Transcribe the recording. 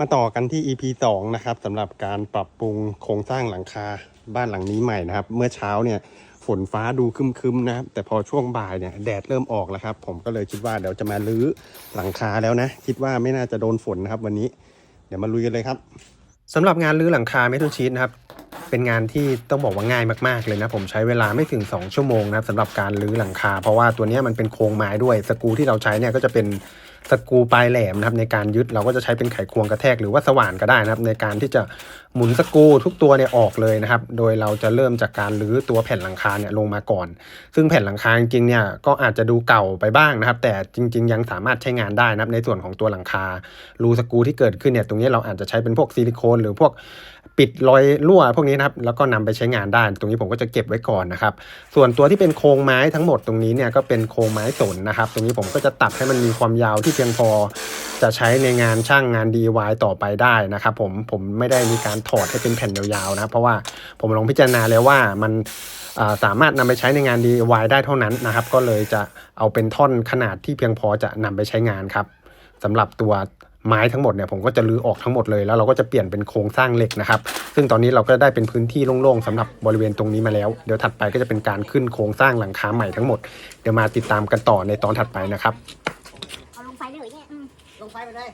มาต่อกันที่ EP 2 นะครับสำหรับการปรับปรุงโครงสร้างหลังคาบ้านหลังนี้ใหม่นะครับ เมื่อเช้าเนี่ยฝนฟ้าดูคึมๆนะครับ แต่พอช่วงบ่ายเนี่ยแดดเริ่มออกแล้วครับ ผมก็เลยคิดว่าเดี๋ยวจะมาลื้อหลังคาแล้วนะ คิดว่าไม่น่าจะโดนฝนนะครับ วันนี้เดี๋ยวมาลุยกันเลยครับสำหรับงานลื้อหลังคาเมทัลชีตนะครับเป็นงานที่ต้องบอกว่าง่ายมากๆเลยนะ ผมใช้เวลาไม่ถึง 2 ชั่วโมงนะครับสำหรับการรื้อหลังคา เพราะว่าตัวนี้มันเป็นโครงไม้ด้วยสกรูที่เราใช้เนี่ยก็จะเป็น สกูปลายแหลมนะครับในการยึดเราก็จะใช้เป็นไขควงกระแทกหรือว่าสว่านก็ได้นะครับ ในการที่จะหมุนสกูทุกตัวเนี่ยออกเลยนะครับ โดยเราจะเริ่มจากการรื้อตัวแผ่นหลังคาเนี่ยลงมาก่อน ซึ่งแผ่นหลังคาจริงเนี่ยก็อาจจะดูเก่าไปบ้างนะครับ แต่จริง ๆ ยังสามารถใช้งานได้นะครับในส่วนของตัวหลังคารูสกูที่เกิดขึ้นเนี่ยตรงนี้เราอาจจะใช้เป็นพวกซิลิโคนหรือพวก ปิดรอยรั่วพวกนี้นะครับแล้วก็นำไปใช้งานได้ ตรงนี้ผมก็จะเก็บไว้ก่อนนะครับ ส่วนตัวที่เป็นโครงไม้ทั้งหมดตรงนี้เนี่ยก็เป็นโครงไม้สนนะครับ ตรงนี้ผมก็จะตัดให้มันมีความยาวที่เพียงพอ จะใช้ในงานช่างงาน DIY ต่อไปได้นะครับผมผมไม่ได้มีการถอดให้เป็นแผ่นยาวๆนะเพราะว่าผมลองพิจารณาแล้วว่ามันสามารถนำไปใช้ในงาน DIY ได้เท่านั้นนะครับ ก็เลยจะเอาเป็นท่อนขนาดที่เพียงพอจะนำไปใช้งานครับสำหรับตัว ไม้ทั้งหมดเนี่ยผมก็จะรื้อออกทั้งหมดเลยแล้วเราก็จะเปลี่ยนเป็นโครงสร้างเหล็กนะครับ ซึ่งตอนนี้เราก็ได้เป็นพื้นที่โล่งๆสำหรับบริเวณตรงนี้มาแล้ว เดี๋ยวถัดไปก็จะเป็นการขึ้นโครงสร้างหลังคาใหม่ทั้งหมด เดี๋ยวมาติดตามกันต่อในตอนถัดไปนะครับ เอาลงไฟเลยเนี่ยอืมลงไฟไปเลย